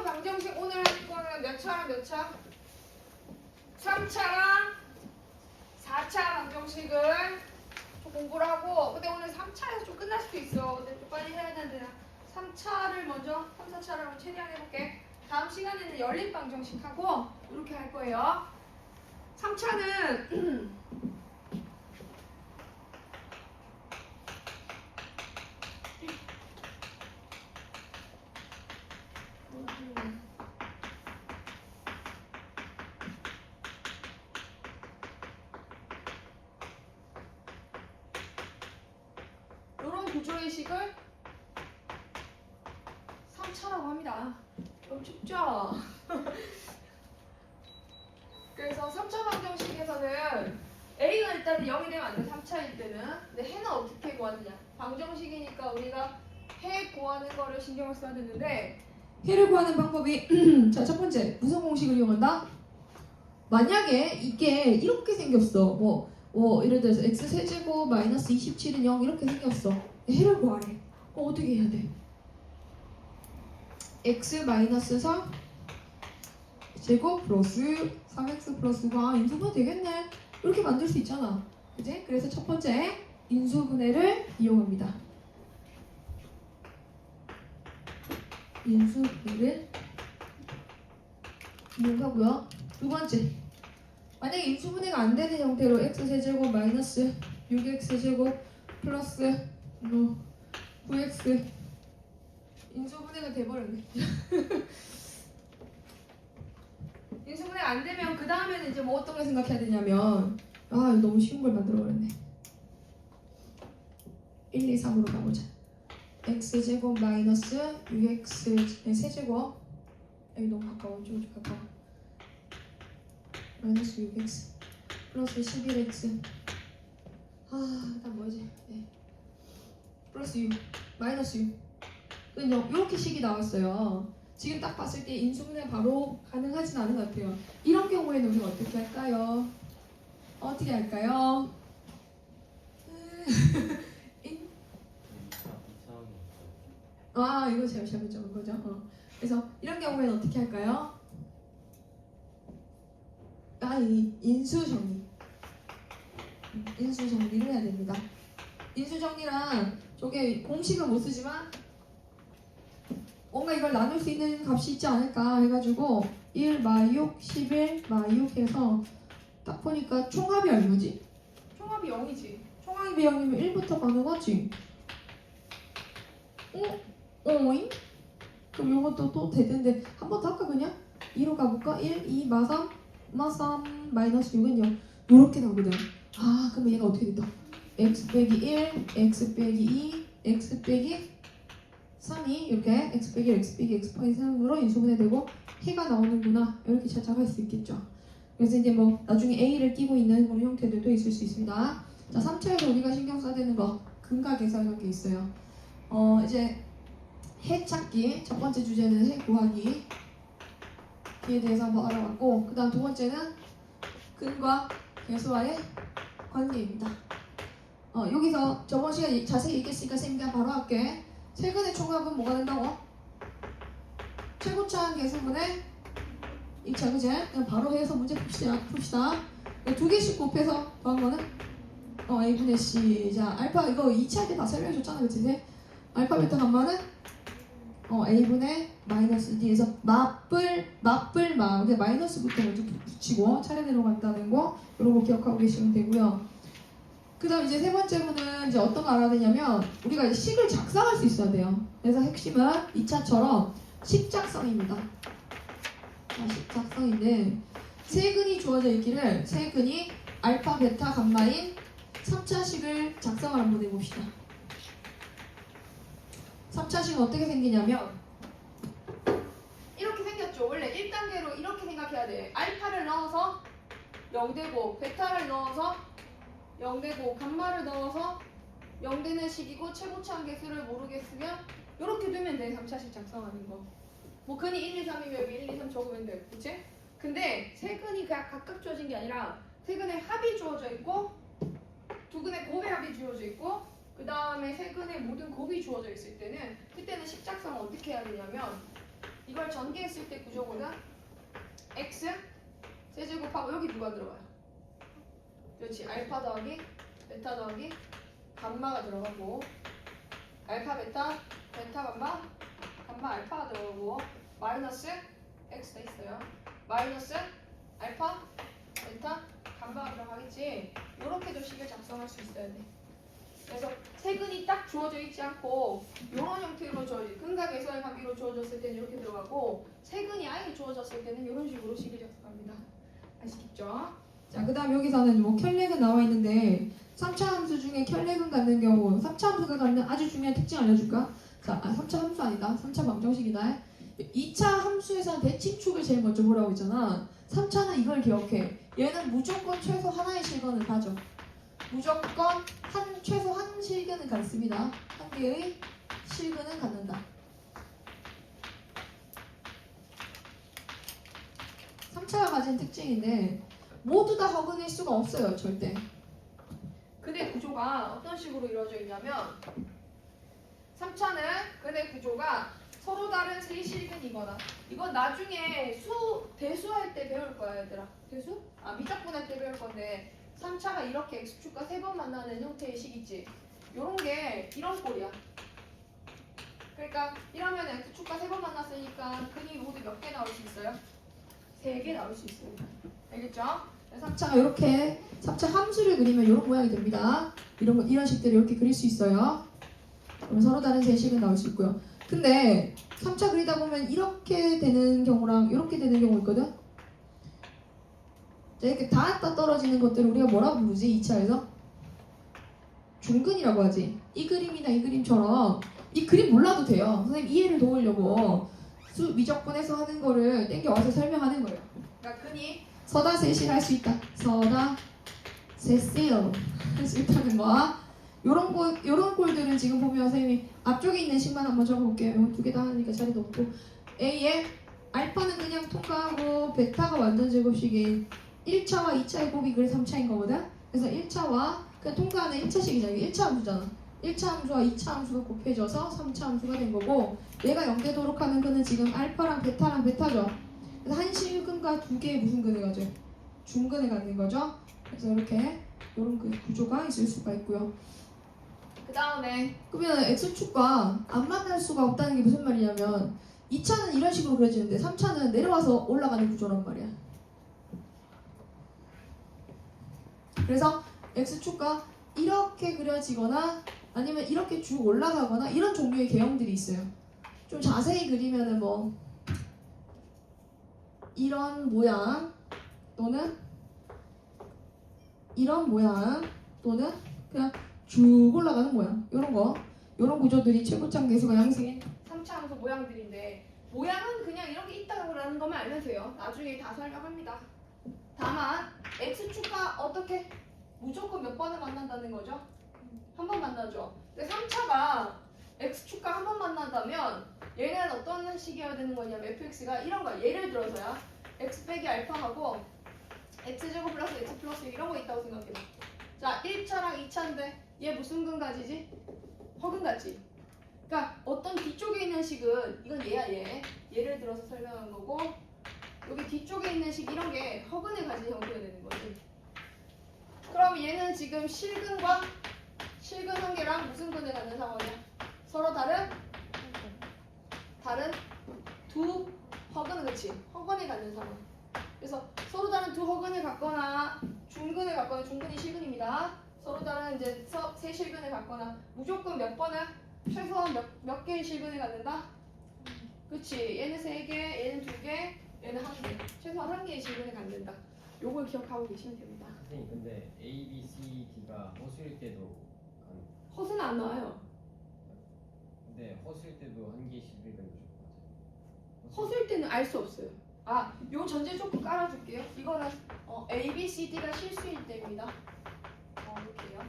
3차 방정식 오늘 할 거는 몇 차랑 몇 차? 3차랑 4차 방정식을 좀 공부를 하고 근데 오늘 3차에서 좀 끝날 수도 있어. 근데 좀 빨리 해야 되는데. 3차를 먼저 3, 4차를 최대한 해볼게. 다음 시간에는 열린 방정식 하고 이렇게 할 거예요. 3차는 이런 구조의 식을 3차라고 합니다. 너무 쉽죠? 그래서 3차 방정식에서는 A가 일단 0이 되면 안 돼, 3차일 때는. 근데 해는 어떻게 구하느냐? 방정식이니까 우리가 해 구하는 거를 신경을 써야 되는데 해를 구하는 방법이 자, 첫 번째, 무슨 공식을 이용한다? 만약에 이게 이렇게 생겼어. 뭐, 뭐 예를 들어서 x 세제곱 마이너스 27은 0 이렇게 생겼어. 해를 구하래. 그럼 어떻게 해야 돼? x 마이너스 3 제곱 플러스 3x 플러스가 인수분해 되겠네. 이렇게 만들 수 있잖아. 그지? 그래서 첫 번째 인수분해를 이용합니다. 인수분해를 이용하고요. 두 번째 만약에 인수분해가 안 되는 형태로 x 세제곱 마이너스 6x 제곱 플러스 뭐 9x 인수분해가 돼버렸네. 인수분해가 안 되면 그 다음에는 이제 뭐 어떤 걸 생각해야 되냐면 아 이거 너무 쉬운 걸 만들어버렸네. 1, 2, 3으로 가보자. x 제곱 마이너스 6x 세제곱 여기 너무 가까워 좀 가까워. 마이너스 6x 플러스 11x 아 일단 뭐지 네. 플러스 6 마이너스 6 이렇게 식이 나왔어요 지금 딱 봤을 때 인수분해 바로 가능하진 않은 것 같아요 이런 경우에는 우리가 어떻게 할까요? 어떻게 할까요? 인- 아 이거 제가 잘못 적은 거죠 어. 그래서 이런 경우에는 어떻게 할까요? 아, 이 인수 정리. 인수 정리를 해야 됩니다. 인수 정리란 저게 공식은 못 쓰지만 뭔가 이걸 나눌 수 있는 값이 있지 않을까 해가지고 1 마이육 11 마이육 해서 딱 보니까 총합이 얼마지? 총합이 0이지. 총합이 0이면 1부터 가능하지. 어? 어잉? 그럼 이것도 또 되는데 한 번 더 할까 그냥? 2로 가볼까? 1, 2, 마 3 마 3 마이너스 6은 0 이렇게 나오거든 아 그러면 얘가 어떻게 된다 x 빼기 1 x 빼기 2 x 빼기 3이 이렇게 x 빼기 x 빼기 x 빼기 3으로 인수분해 되고 해가 나오는구나. 이렇게 찾아갈 수 있겠죠. 그래서 이제 뭐 나중에 a를 끼고 있는 그런 형태들도 있을 수 있습니다. 자 3차에서 우리가 신경 써야 되는 거 근각에서 이런 게 있어요. 어 이제 해 찾기 첫 번째 주제는 해 구하기 에 대해서 한번 알아봤고 그 다음 두 번째는 근과 계수와의 관계입니다. 어, 여기서 저번 시간에 자세히 얘기했으니까 쌤이 그냥 바로 할게. 최근의 총합은 뭐가 된다고? 최고차항 계수분의 2차 그제? 그냥 바로 해서 문제 풉시다. 풉시다. 두 개씩 곱해서 더한 거는 어, A분의 C. 자, 알파 이거 2차 때 다 설명해 줬잖아. 그치? 알파 베타 감마는 어, A분의 마이너스 D에서 맞불 맞불 마 그냥 마이너스부터 먼저 붙이고 차례대로 간다는 거 이런 거 기억하고 계시면 되고요. 그다음 이제 세 번째로는 이제 어떤 거 알아야 되냐면 우리가 이제 식을 작성할 수 있어야 돼요. 그래서 핵심은 2차처럼 식 작성입니다. 자, 식 작성인데 세 근이 주어져 있기를 세 근이 알파 베타 감마인 3차식을 작성을 한번 해봅시다. 3차식은 어떻게 생기냐면 이렇게 생겼죠. 원래 1단계로 이렇게 생각해야 돼. 알파를 넣어서 0되고 베타를 넣어서 0되고 감마를 넣어서 0되는 식이고 최고차항 개수를 모르겠으면 이렇게 되면 돼. 3차식 작성하는 거. 뭐 근이 1, 2, 3이면 여기 1, 2, 3 적으면 돼. 그치? 근데 세 근이 그냥 각각 주어진 게 아니라 세 근의 합이 주어져 있고 두 근의 곱의 합이 주어져 있고 그 다음에 세 근의 모든 곱이 주어져 있을 때는 그때는 식작성을 어떻게 해야 되냐면 이걸 전개했을 때 구조거든. x 세제곱하고 여기 누가 들어가요? 그렇지. 알파 더하기 베타 더하기 감마가 들어가고 알파 베타 베타 감마 감마 알파가 들어가고 마이너스 x가 있어요. 마이너스 알파 베타 감마가 들어가겠지. 이렇게 도 식을 작성할 수 있어야 돼. 그래서 세근이 딱 주어져 있지 않고 이런 형태로 저 근각 외선의 관계로 주어졌을 때는 이렇게 들어가고 세근이 아예 주어졌을 때는 이런 식으로 식을 작성합니다. 아시겠죠? 자, 그 다음 여기서는 뭐 켈렉은 나와 있는데 3차 함수 중에 켈렉은 갖는 경우 3차 함수가 갖는 아주 중요한 특징 알려줄까? 자, 아, 3차 함수 아니다. 3차 방정식이다. 2차 함수에서는 대칭축을 제일 먼저 보라고 했잖아. 3차는 이걸 기억해. 얘는 무조건 최소 하나의 실근을 가져. 무조건 한 최소 한 실근은 갖습니다. 한 개의 실근은 갖는다. 3차가 가진 특징인데 모두 다 허근일 수가 없어요, 절대. 근의 구조가 어떤 식으로 이루어져 있냐면 3차는 근의 구조가 서로 다른 세 실근이거나 이건 나중에 수 대수할 때 배울 거야, 얘들아. 대수? 아, 미적분할 때 배울 건데 3차가 이렇게 x축과 세 번 만나는 형태의 식 있지. 요런 게 이런 꼴이야. 그러니까 이러면 x축과 세 번 만났으니까 근이 모두 몇 개 나올 수 있어요? 세개 나올 수 있어요. 알겠죠? 3차가 이렇게 3차 함수를 그리면 이런 모양이 됩니다. 이런 거 이런 식대로 이렇게 그릴 수 있어요. 그럼 서로 다른 세식은 나올 수 있고요. 근데 3차 그리다 보면 이렇게 되는 경우랑 이렇게 되는 경우 있거든. 자, 이렇게 닿았다 떨어지는 것들을 우리가 뭐라고 부르지? 2차에서? 중근이라고 하지. 이 그림이나 이 그림처럼 이 그림 몰라도 돼요. 선생님 이해를 도우려고 수 미적분해서 하는 거를 땡겨 와서 설명하는 거예요. 그러니까 근이 서다 세실 할수 있다. 서다 세실 할수 있다는 거. 요런 거 요런 꼴들은 지금 보면 선생님이 앞쪽에 있는 식만 한번 적어볼게요. 두개 다 하니까 자리도 없고 A에 알파는 그냥 통과하고 베타가 완전 제곱식인 1차와 2차의 곱이 그래 3차인 거거든. 그래서 1차와 그 통과하는 1차식이잖아. 이게 1차 함수잖아. 1차 함수와 2차 함수가 곱해져서 3차 함수가 된 거고 얘가 0되도록 하는 거는 지금 알파랑 베타랑 베타죠. 그래서 한 실근과 두 개의 무슨 근을 가져요? 중근을 갖는 거죠. 그래서 이렇게 이런 그 구조가 있을 수가 있고요. 그 다음에 그러면 x축과 안 만날 수가 없다는 게 무슨 말이냐면 2차는 이런 식으로 그려지는데 3차는 내려와서 올라가는 구조란 말이야. 그래서 x축과 이렇게 그려지거나 아니면 이렇게 쭉 올라가거나 이런 종류의 개형들이 있어요. 좀 자세히 그리면은 뭐 이런 모양 또는 이런 모양 또는 그냥 쭉 올라가는 모양 이런 거 이런 구조들이 최고점 계수가 양생인 3차 함수 모양들인데 모양은 그냥 이렇게 있다라는 것만 알면 돼요. 나중에 다 설명합니다. 다만 x축과 어떻게 무조건 몇 번을 만난다는 거죠? 한 번 만나죠. 근데 3차가 x축과 한 번 만난다면 얘는 어떤 식이어야 되는 거냐면 fx가 이런 거야. 예를 들어서야 x 빼기 알파하고 x제곱 플러스 x 플러스 이런 거 있다고 생각해. 자, 1차랑 2차인데 얘 무슨 근 가지지? 허근 가지. 그러니까 어떤 뒤쪽에 있는 식은 이건 얘야 얘. 예를 들어서 설명한 거고 여기 뒤쪽에 있는 식 이런 게 허근을 가진 형태가 되는 거지. 그럼 얘는 지금 실근과 실근 한 개랑 무슨 근을 갖는 상황이야? 서로 다른 다른 두 허근을 그치 허근을 갖는 상황. 그래서 서로 다른 두 허근을 갖거나 중근을 갖거나 중근이 실근입니다. 서로 다른 이제 서- 세 실근을 갖거나 무조건 몇 번을 최소한 몇, 몇 개의 실근을 갖는다? 그치 얘는 세 개, 얘는 두 개, 얘는 한 개. 최소한 한 개의 실근을 갖는다. 요걸 기억하고 계시면 됩니다. 선생님 근데 A, B, C, D가 허수일 때도 간 허수는 안 나와요. 근데 허수일 때도 한 개씩 읽으면 좋을 것 같아요. 허수일 때는 알 수 없어요. 아, 요 전제 조금 깔아줄게요. 이거는 어, A, B, C, D가 실수일 때입니다. 어, 이렇게요.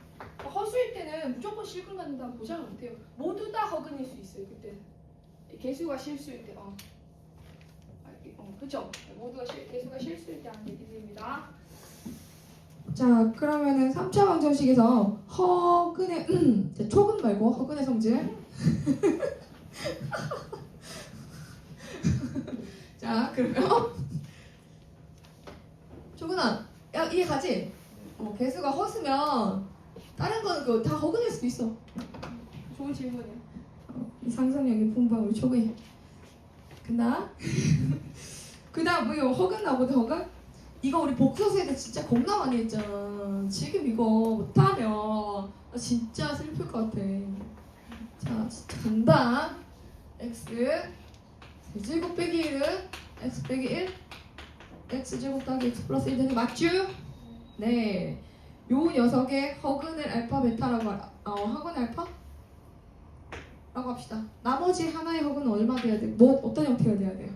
어, 허수일 때는 무조건 실근 갖는다고 보장을 못해요. 모두 다 허근일 수 있어요. 그때는 개수가 실수일 때. 어. 아, 이- 어, 그죠? 모두가 실, 개수가 실수일 때 하는 얘기들입니다. 자, 그러면은 3차 방정식에서 허근의 자, 초근 말고 허근의 성질. 자 그러면 조근아 야 이해 가지? 어, 개수가 허스면 다른 거는 그 다 허근일 수도 있어. 좋은 질문이야 어, 이 상상력이 풍부한 우리 초근이 그나 그 다음 뭐 이거 허근 나보다 허근? 이거 우리 복서세대 진짜 겁나 많이 했잖아 지금 이거 못하면 나 진짜 슬플 것 같아 자 진짜 간다 x 세제곱 빼기 1은 x 빼기 1 x제곱 더하기 x 플러스 1 되는 거 맞죠? 네. 요 녀석의 허근을 알파 베타라고 하- 어 허근 알파? 라고 합시다. 나머지 하나의 허근은 얼마 돼야 돼? 뭐 어떤 형태가 돼야 돼요?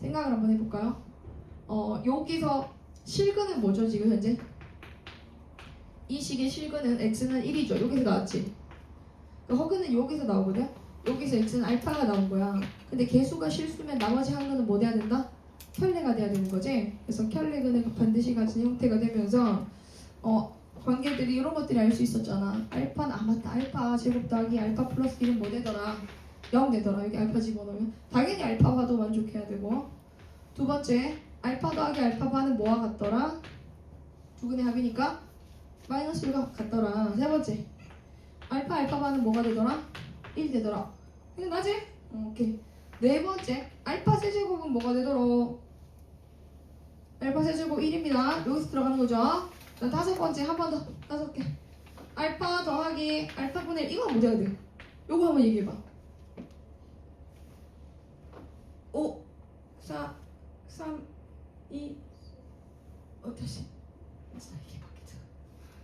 생각을 한번 해볼까요? 어 여기서 실근은 뭐죠 지금 현재? 이 식의 실근은 x는 1이죠. 여기서 나왔지. 그 허근은 여기서 나오거든. 여기서 x는 알파가 나온 거야. 근데 개수가 실수면 나머지 한 거는 뭐 돼야 된다? 켤레가 돼야 되는 거지. 그래서 켤레근을 반드시 가진 형태가 되면서 어 관계들이 이런 것들이 알 수 있었잖아. 알파는 아 맞다. 알파 제곱 더하기 알파 플러스 1은 뭐 되더라? 0 되더라. 여기 알파 집어넣으면 당연히 알파와도 만족해야 되고 두 번째 알파 더하기 알파 반은 뭐와 같더라? 두 근의 합이니까 마이너스 1과 같더라. 세 번째 알파 알파 반은 뭐가 되더라? 1 되더라. 이거 나지? 어, 오케이. 네 번째 알파 세제곱은 뭐가 되더라? 알파 세제곱 1입니다. 여기서 들어가는 거죠. 자, 다섯 번째 한 번 더. 다섯 개. 알파 더하기 알파분의 1 이거 뭐 돼야 돼? 요거 한번 얘기해봐. 5 4 3 2 어, 다시. 자, 이게 맞겠죠?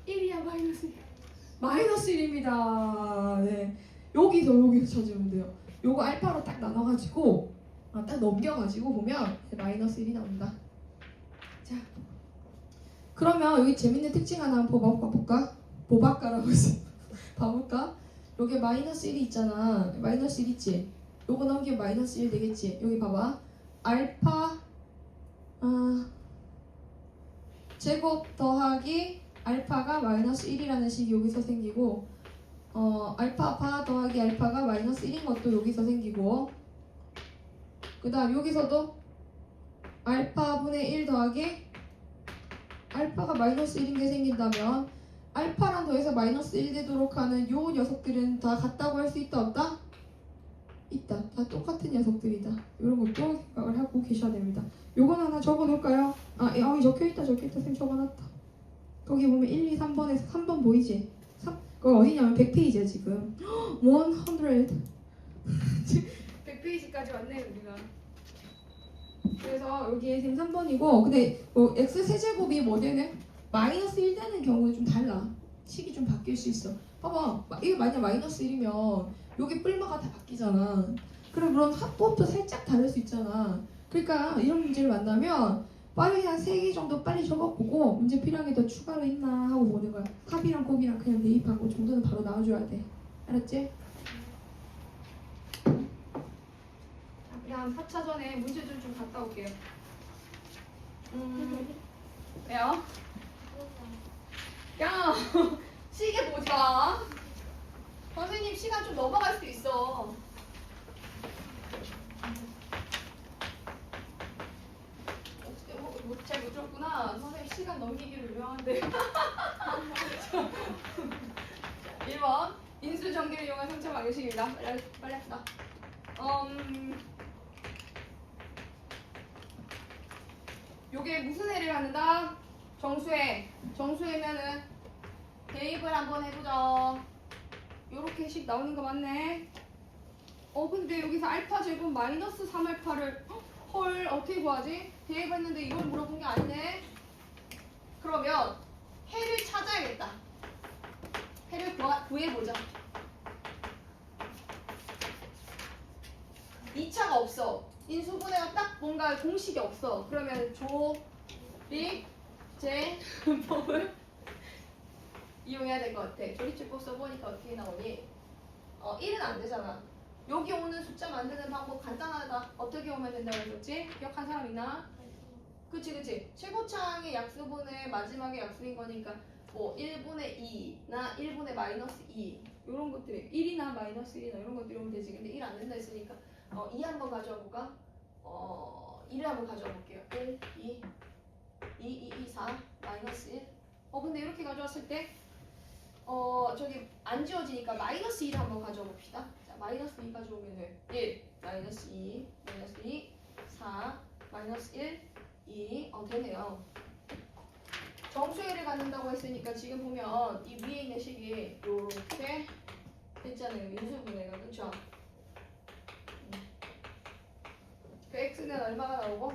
1이야 마이너스 1. 마이너스 1입니다. 네. 여기서 여기서 찾으면 돼요. 요거 알파로 딱 나눠가지고 아, 딱 넘겨가지고 보면 마이너스 1이 나온다. 자, 그러면 여기 재밌는 특징 하나 한번 봐볼까 볼까? 보박가라고 있어. 봐볼까? 여기 마이너스 1이 있잖아. 마이너스 1 있지? 요거 넘기면 마이너스 1 되겠지? 여기 봐봐. 알파 아, 제곱 더하기 알파가 마이너스 1이라는 식이 여기서 생기고 어, 알파 파 더하기 알파가 마이너스 1인 것도 여기서 생기고 그 다음 여기서도 알파분의 1 더하기 알파가 마이너스 1인 게 생긴다면 알파랑 더해서 마이너스 1 되도록 하는 요 녀석들은 다 같다고 할 수 있다 없다? 있다. 다 똑같은 녀석들이다. 이런 것도 생각을 하고 계셔야 됩니다. 요건 하나 적어놓을까요? 아, 예, 어, 적혀있다 적혀있다 쌤 적어놨다. 거기 보면 1, 2, 3번에서 3번 보이지? 3, 그거 어디냐면 100페이지야 지금 100 100페이지까지 왔네 우리가 그래서 여기에 지금 3번이고 근데 뭐 x 세제곱이 뭐 되네? 마이너스 1 되는 경우는 좀 달라 식이 좀 바뀔 수 있어 봐봐 마- 이게 만약 마이너스 1이면 여기 뿔마가 다 바뀌잖아. 그럼 그런 합법도 살짝 다를 수 있잖아. 그러니까 이런 문제를 만나면 빠르게 한 3개 정도 빨리 적어보고 문제 필요한 게 더 추가로 있나 하고 보는 거야. 합이랑 곱이랑 그냥 대입하고 정도는 바로 나와줘야 돼. 알았지? 자, 그다음 4차 전에 문제 좀좀 갔다 올게요. 음, 왜요? 야 시계 마 선생님 시간 좀 넘어갈 수도 있어 잘못 들었구나. 선생님 시간 넘기기로 유명한데. 1번 인수 전개를 이용한 성차 방식입니다. 빨리 빨리 합시다. 음, 요게 무슨 해를 갖는다? 정수해. 정수해면은 대입을 한번 해보자. 요렇게씩 나오는 거 맞네. 어 근데 여기서 알파 제곱 마이너스 3알파를 헐 어떻게 구하지? 대입했는데 이걸 물어본 게 아니네. 그러면 해를 찾아야겠다. 해를 구하, 구해보자. 2차가 없어. 인수분해가 딱 뭔가 공식이 없어. 그러면 조리 제법을 이용해야 될 것 같아. 조리제법 써보니까 어떻게 나오니? 어, 1은 안 되잖아. 여기 오는 숫자 만드는 방법 간단하다. 어떻게 오면 된다고 했었지? 기억한 사람 있나? 그치 그치. 최고창의 약수분의 마지막에 약수인 거니까 뭐 1분의 2나 1분의 마이너스 2 이런 것들이 1이나 마이너스 1이나 이런 것들이 오면 되지. 근데 1 안 된다 했으니까 어, 2 한번 가져와 볼까? 어 2를 한번 가져와 볼게요. 1, 2, 2, 2, 2, 4 마이너스 1. 어 근데 이렇게 가져왔을 때 어 저기 안 지워지니까 마이너스 2를 한번 가져와 봅시다. 자 마이너스 2 가져오면은 1 마이너스 2 마이너스 2 4 마이너스 1 2 어 되네요. 정수회를 갖는다고 했으니까 지금 보면 이 위에 있는 식이 이렇게 됐잖아요. 인수분해가 그렇죠? 그 x는 얼마가 나오고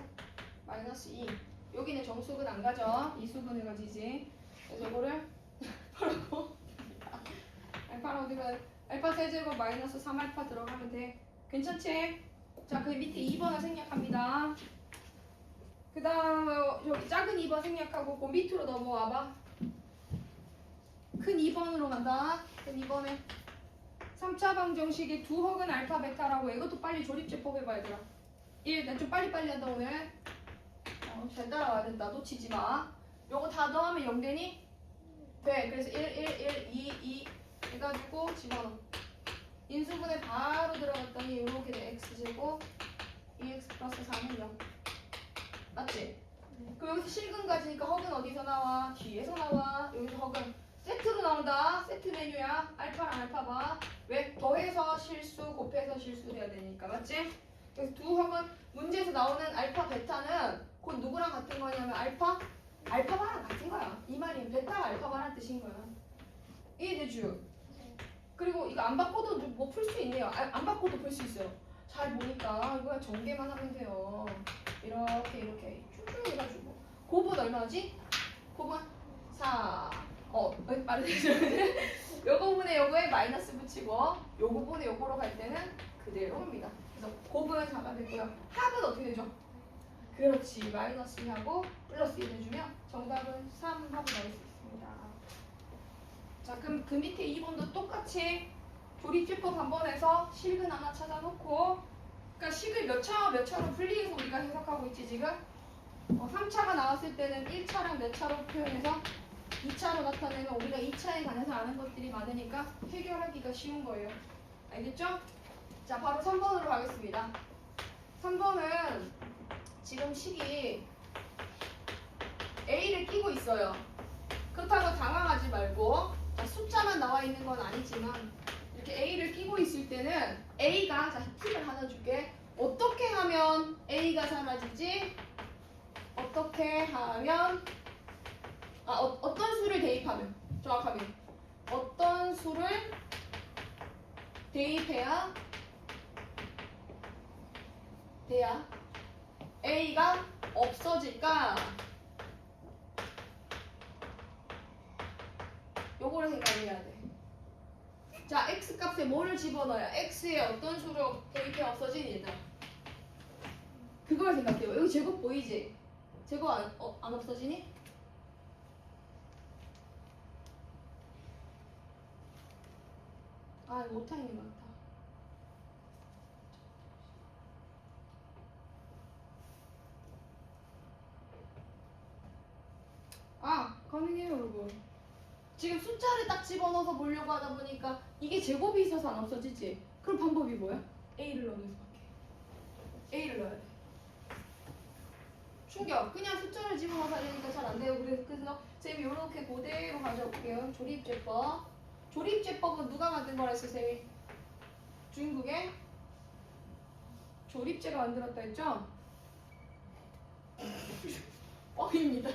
마이너스 2 여기는 정수근 안 가져 이수분을 가지지 그래서 이거를 알파로 어디가 알파 세제곱 마이너스 3알파 들어가면 돼. 괜찮지? 자 그 밑에 2번을 생략합니다. 그 다음 여기 작은 2번 생략하고 그 밑으로 넘어와봐. 큰 2번으로 간다. 큰 2번에. 3차 방정식의 두 혹은 알파 베타라고 해. 이것도 빨리 조립제법 해봐 얘들아 1, 난좀 빨리빨리 한다 오늘. 어, 잘 따라와야 된다. 놓치지 마. 요거 다 더하면 0 되니? 돼 그래서 1, 1, 1, 2, 2 해가지고 집어넣어 인수분해 바로 들어갔더니 이렇게 돼 x제곱 2x 플러스 4는 0 맞지? 그럼 여기서 실근 가지니까 허근 어디서 나와? 뒤에서 나와 여기서 허근 세트로 나온다 세트 메뉴야 알파랑 알파 봐 왜? 더해서 실수 곱해서 실수 돼야 되니까 맞지? 그래서 두 혹은 문제에서 나오는 알파 베타는 곧 누구랑 같은 거냐면 알파 알파바랑 같은 거야 이 말이 베타가 알파바란 뜻인 거야 이해되죠? 그리고 이거 안 바꿔도 뭐 풀 수 있네요 아, 안 바꿔도 풀 수 있어요 잘 보니까 이거 전개만 하면 돼요 이렇게 이렇게 쭉쭉 해가지고 곱은 얼마지? 곱은 4 어, 빠르죠? 요 부분에 요거에 마이너스 붙이고 요 부분에 요거로 갈 때는 그대로입니다. 그래서 곱은 4가 되고요. 합은 어떻게 되죠? 그렇지. 마이너스 2하고 플러스 1 해주면 정답은 3 하고 나올 수 있습니다. 자, 그럼 그 밑에 2번도 똑같이 조립제법 한번 해서 실근 하나 찾아놓고 그러니까 식을 몇 차, 몇 차로 분리해서 우리가 해석하고 있지 지금? 어, 3차가 나왔을 때는 1차랑 몇 차로 표현해서 2차로 나타내면 우리가 2차에 관해서 아는 것들이 많으니까 해결하기가 쉬운 거예요. 알겠죠? 자, 바로 3번으로 가겠습니다. 3번은 지금 식이 A를 끼고 있어요. 그렇다고 당황하지 말고 자, 숫자만 나와 있는 건 아니지만 이렇게 A를 끼고 있을 때는 A가 자 팁을 하나 줄게. 어떻게 하면 A가 사라지지? 어떻게 하면 아, 어, 어떤 수를 대입하면 정확하게 어떤 수를 대입해야 돼야 A가 없어질까? 요거를 생각해야 돼. 자, x 값에 뭐를 집어넣어야 x에 어떤 수로 대입해 없어지니 얘들아. 그걸 생각해요. 여기 제곱 보이지? 제곱 안, 어, 안 없어지니? 아, 이거 오타있는 것 같다. 아, 가능해요, 여러분. 지금 숫자를 딱 집어넣어서 보려고 하다 보니까 이게 제곱이 있어서 안 없어지지? 그럼 방법이 뭐야? A를 넣는 수밖에. A를 넣어야 돼. 충격. 그냥 숫자를 집어넣어서 하려니까 잘 안 돼요. 그래서, 쌤이 이렇게 그대로 가져올게요. 조립제법. 조립제법은 누가 만든 거라 했어, 쌤이? 중국의 조립제가 만들었다 했죠? 뻥입니다.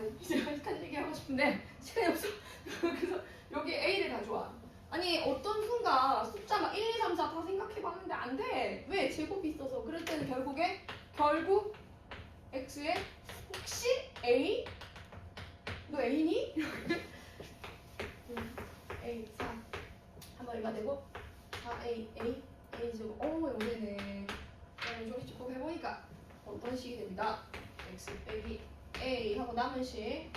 아니 제가 한 얘기 하고 싶은데 시간이 없어. 그래서 여기 A를 가져와. 아니 어떤 순간 숫자 막 1, 2, 3, 4 다 생각해봤는데 안 돼. 왜? 제곱이 있어서. 그럴 때는 결국에 결국 X에 혹시 A? 너 A니? A 4 한번 되고 4A A A 제곱 오 여기네. 그러면 조립제법 해보니까 어떤 식이 됩니다. X 빼기 A 하고 남은 식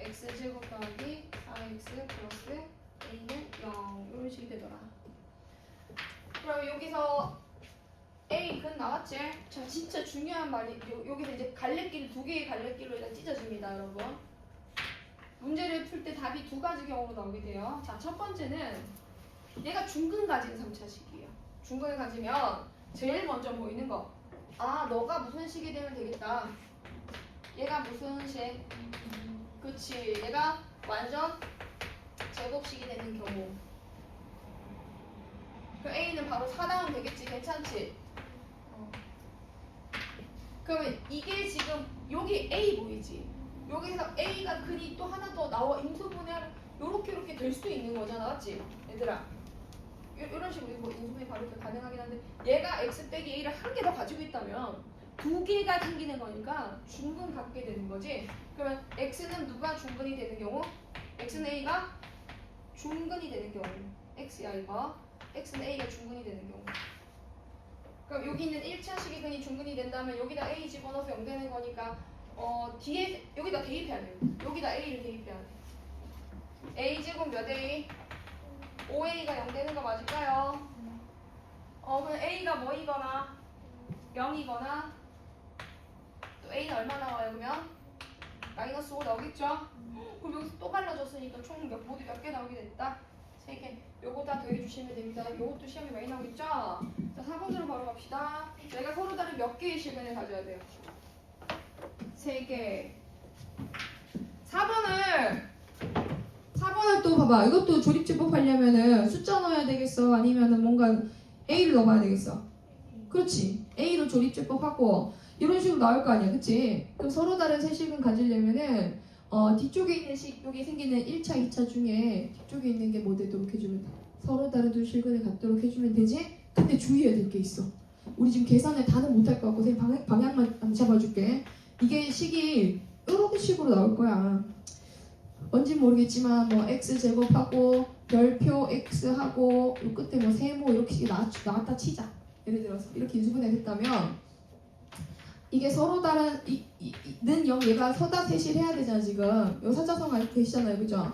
x 제곱 더하기 4x 플러스 a는 0 이런 식이 되더라. 그럼 여기서 a 근 나왔지? 자 진짜 중요한 말이 요, 여기서 이제 갈래길 두 개의 갈래길로 일단 찢어집니다 여러분. 문제를 풀 때 답이 두 가지 경우로 나오게 돼요. 자, 첫 번째는 얘가 중근 가진 3차식이에요. 중근을 가지면 제일 먼저 보이는 거. 아, 너가 무슨 식이 되면 되겠다. 얘가 무슨 식? 그치. 얘가 완전 제곱식이 되는 경우. 그 A는 바로 4다운 되겠지. 괜찮지? 어. 그러면 이게 지금 여기 A 보이지? 여기서 A가 근이 또 하나 더 나와 인수분해 요렇게 이렇게 될 수도 있는 거잖아 맞지? 얘들아 요, 이런 식으로 뭐 인수분해 바로 가능하긴 한데 얘가 X 빼기 A를 한 개 더 가지고 있다면 두 개가 생기는 거니까 중근 갖게 되는 거지 그러면 X는 누가 중근이 되는 경우? X는 A가 중근이 되는 경우 X I가 X는 A가 중근이 되는 경우 그럼 여기 있는 1차 식이근이 중근이 된다면 여기다 A 집어넣어서 0 되는 거니까 어 뒤에 여기다 대입해야 돼요. 여기다 A를 대입해야 돼. A 제곱 몇 A? 5A가 0 되는 거 맞을까요? 어 그럼 A가 뭐이거나 0이거나 또 A는 얼마 나와요 그러면? 마이너스 5 나오겠죠? 그럼 여기서 또 갈라졌으니까 총 몇, 모두 몇 개 나오게 됐다? 3개. 요거 다 더해주시면 됩니다. 요것도 시험에 많이 나오겠죠? 자, 4번으로 바로 갑시다. 내가 서로 다른 몇 개의 시간을 가져야 돼요? 3개. 4번을 4번을 또 봐봐. 이것도 조립제법 하려면은 숫자 넣어야 되겠어? 아니면은 뭔가 A를 넣어봐야 되겠어? 그렇지. A로 조립제법 하고 이런 식으로 나올 거 아니야. 그치? 그럼 서로 다른 세식은 가지려면은 어, 뒤쪽에 있는 식, 여기 생기는 1차, 2차 중에 뒤쪽에 있는 게 뭐 되도록 해주면 돼. 서로 다른 두 실근을 갖도록 해주면 되지? 근데 주의해야 될 게 있어. 우리 지금 계산을 다는 못할 것 같고 선생님 방향, 방향만 잡아줄게. 이게 식이 이런 식으로 나올 거야. 뭔지 모르겠지만 뭐 x 제곱하고 별표 x 하고 요 끝에 뭐 세모 이렇게 나, 나왔다 치자. 예를 들어서 이렇게 인수분해 됐다면 이게 서로 다른 는 0, 얘가 서다 세실 해야 되잖아 지금 요 사자성 알고 계시잖아요 그죠?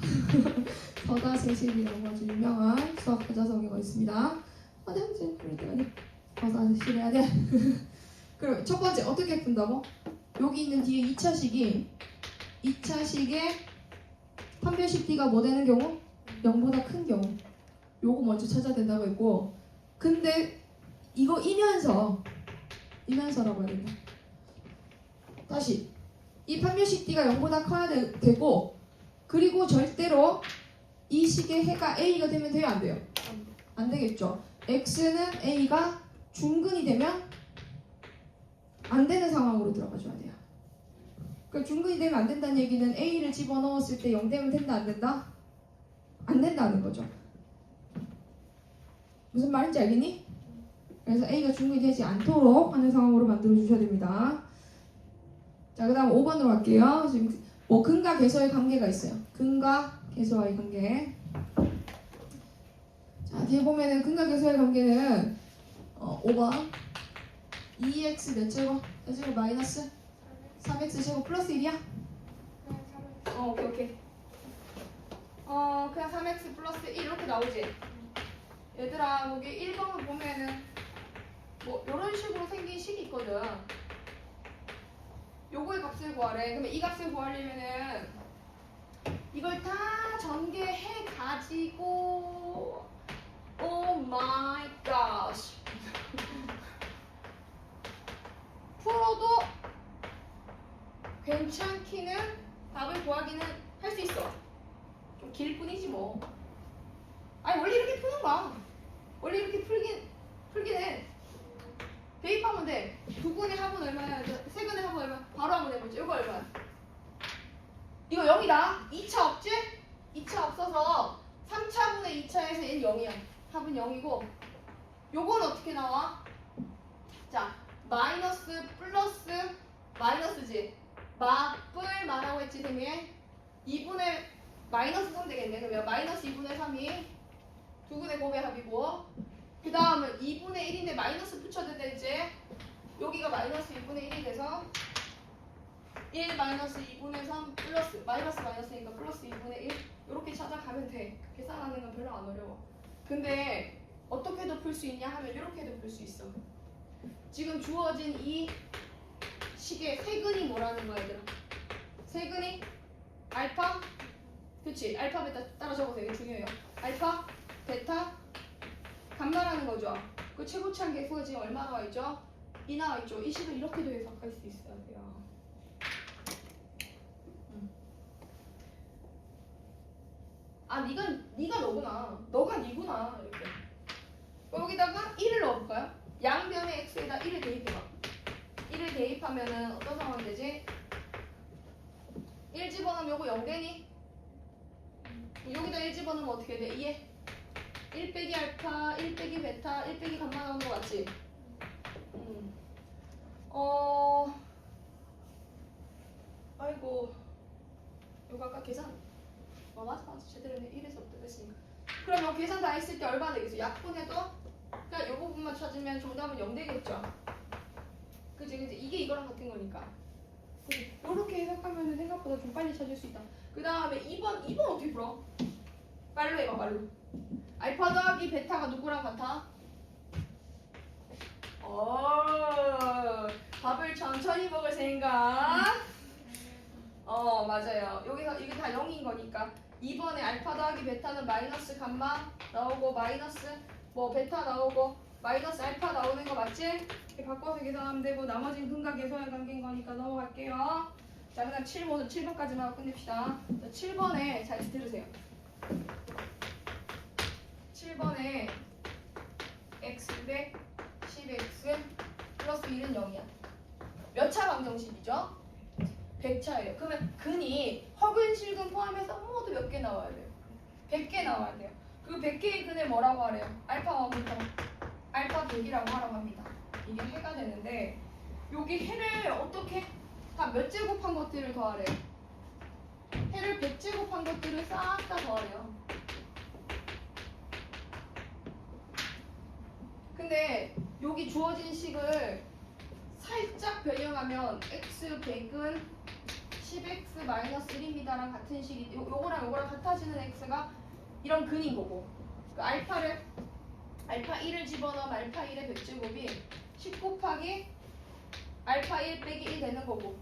서다 세실이라고 아주 유명한 수학 사자성어가 있습니다 어, 네, 이제 그러더니 서다 세실 해야 돼 그럼 첫 번째 어떻게 푼다고? 여기 있는 뒤에 2차식이 2차식에 판별식 D가 뭐 되는 경우? 0보다 큰 경우 요거 먼저 찾아야 된다고 했고 근데 이거 이면서 이면서라고 해야 된다. 다시 이 판별식 D가 0보다 커야 되, 되고 그리고 절대로 이 식의 해가 A가 되면 돼요 안 돼요? 안 되겠죠. X는 A가 중근이 되면 안 되는 상황으로 들어가줘야 돼요. 그 중근이 되면 안 된다는 얘기는 A를 집어넣었을 때 0 되면 된다 안 된다? 안 된다는 거죠. 무슨 말인지 알겠니? 그래서 A가 중근이 되지 않도록 하는 상황으로 만들어 주셔야 됩니다. 자, 그 다음 5번으로 갈게요. 지금 뭐 근과 계수의 관계가 있어요. 근과 계수와의 관계. 자, 뒤에 보면은 근과 계수의 관계는 어, 5번 2x 몇 제곱? 몇 제곱 마이너스 3x 제곱 플러스 1이야? 어, 오케이, 오케이. 어, 그냥 3x 플러스 1 이렇게 나오지? 얘들아, 여기 1번을 보면은 뭐 이런 식으로 생긴 식이 있거든. 요거의 값을 구하래. 그러면 이 값을 구하려면은 이걸 다 전개해 가지고 오 마이 갓. 풀어도 괜찮기는 답을 구하기는 할 수 있어. 좀 길 뿐이지 뭐. 아니 원래 이렇게 푸는 거야. 원래 이렇게 풀긴 풀긴 해. 대입하면 돼. 두 근의 합은 얼마야? 세 근의 합은 얼마? 바로 한번 해보죠. 이거 얼마야? 이거 0이다. 2차 없지? 2차 없어서 3차분의 2차에서 1 0이야. 합은 0이고 요건 어떻게 나와? 자, 마이너스 플러스 마이너스지. 마뿔 말하고 했지, 쌤이? 2분의 마이너스 3 되겠네. 그러면 마이너스 2분의 3이 두 근의 곱의 합이고 그 다음은 2분의 1인데 마이너스 붙여도 되지 여기가 마이너스 2분의 1이 돼서 1 마이너스 2분의 3 플러스 마이너스 마이너스니까 플러스 2분의 1 이렇게 찾아가면 돼. 계산하는 건 별로 안 어려워. 근데 어떻게도 풀 수 있냐 하면 이렇게도 풀 수 있어. 지금 주어진 이 식의 세근이 뭐라는 거야 얘들아? 세근이? 알파? 그치 알파 베타 따라 적으세요 이게 중요해요. 알파 베타 감마라는 거죠 그 최고치한 개수가 지금 얼마 나와 있죠? 이 나와 있죠 이 식을 이렇게 도 해석할 수 있어야 돼요 음. 아 네가 네가 너구나 너가 니구나 이렇게 여기다가 1을 넣어볼까요? 양변의 x에다 1을 대입해봐 1을 대입하면은 어떤 상황이 되지? 1 집어넣으면 요거 0되니? 여기다 1 집어넣으면 어떻게 돼? 이해? 1 빼기 알파, 1 빼기 베타, 1 빼기 감마 나오는 거 맞지? 음. 어... 아이고. 요거 아까 계산? 어 맞아 맞아. 제대로 1에서부터 했으니까. 그러면 계산 다 했을 때 얼마 되겠어? 약분해도? 그냥 요 부분만 찾으면 정답은 0 되겠죠? 그지 그지 이게 이거랑 같은 거니까. 이렇게 해석하면 생각보다 좀 빨리 찾을 수 있다. 그 다음에 2번 2번 어떻게 풀어? 말로 해봐 말로 알파 더하기 베타가 누구랑 같아? 어 밥을 천천히 먹을 생각. 어 맞아요. 여기서 이게 다 0인 거니까. 2번에 알파 더하기 베타는 마이너스 감마 나오고 마이너스 뭐 베타 나오고 마이너스 알파 나오는 거 맞지? 이렇게 바꿔서 계산하면 되고 나머지는 근과 계수의 관계인 거니까 넘어갈게요. 자 그다음 7번 7번까지만 하고 끝냅시다. 7번에 잘 들으세요 7번에 x 대 10x 플러스 1은 0이야 몇 차 방정식이죠? 100차예요 그러면 근이 허근 실근 포함해서 모두 몇 개 나와야 돼요? 100개 나와야 돼요 그 100개의 근을 뭐라고 하래요? 알파 1부터 알파 100이라고 하라고 합니다 이게 해가 되는데 여기 해를 어떻게 다 몇 제곱한 것들을 더하래요? 해를 100제곱한 것들을 싹 다 더하래요 근데 여기 주어진 식을 살짝 변형하면 x 100은 10x 마이너스 1입니다랑 같은 식이 요, 요거랑 요거랑 같아지는 x가 이런 근인 거고 그 알파를 알파 1을 집어넣으면 알파 1의 100제곱이 10 곱하기 알파 1 빼기 1 되는 거고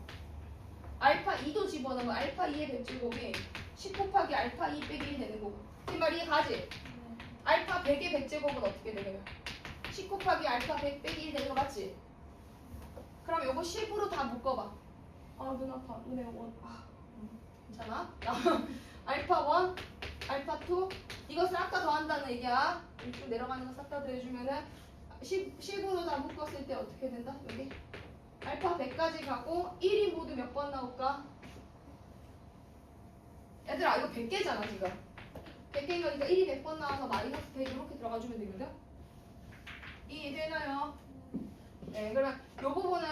알파 2도 집어넣으면 알파 2의 100제곱이 10 곱하기 알파 2 빼기 1 되는 거고 이 말이 가지? 알파 100의 100제곱은 어떻게 되려요? 10 곱하기 알파 100 빼기 1 되는 거 맞지? 그럼 요거 10으로 다 묶어봐 아 눈 아파 눈에 원 아, 음, 괜찮아? 알파 1 알파 2 이것을 아까 더한다는 얘기야 이쪽 내려가는 거 싹 다 더해주면은 10, 10으로 다 묶었을 때 어떻게 된다? 여기 알파 100까지 가고 1이 모두 몇 번 나올까? 얘들아 이거 100개잖아 지금 100개인 거니까 1이 100번 나와서 마이너스 100 이렇게 들어가주면 되거든? 이해되나요? 네 그러면 이 부분은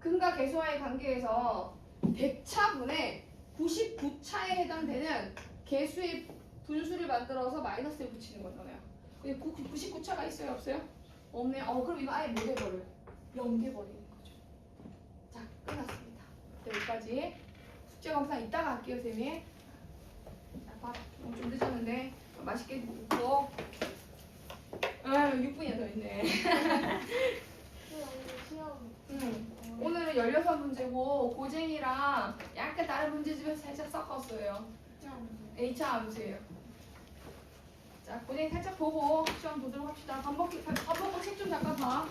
근과 계수와의 관계에서 100차분의 99차에 해당되는 개수의 분수를 만들어서 마이너스를 붙이는 거잖아요. 근데 99차가 있어요, 없어요? 없네요. 어, 그럼 이거 아예 못 해버려요. 0 돼버리는 거죠. 자, 끝났습니다. 여기까지. 숙제 검사 이따가 할게요, 쌤이. 자, 밥. 어, 좀 늦었는데 맛있게 먹고. 아유, 6분이 더 있네. 음. 오늘은 16문제고 고쟁이랑 약간 다른 문제집에서 살짝 섞었어요. A차 암수예요. 자, 고쟁이 살짝 보고 시험 보도록 합시다. 밥 먹기, 밥 먹고 책 좀 잠깐 봐.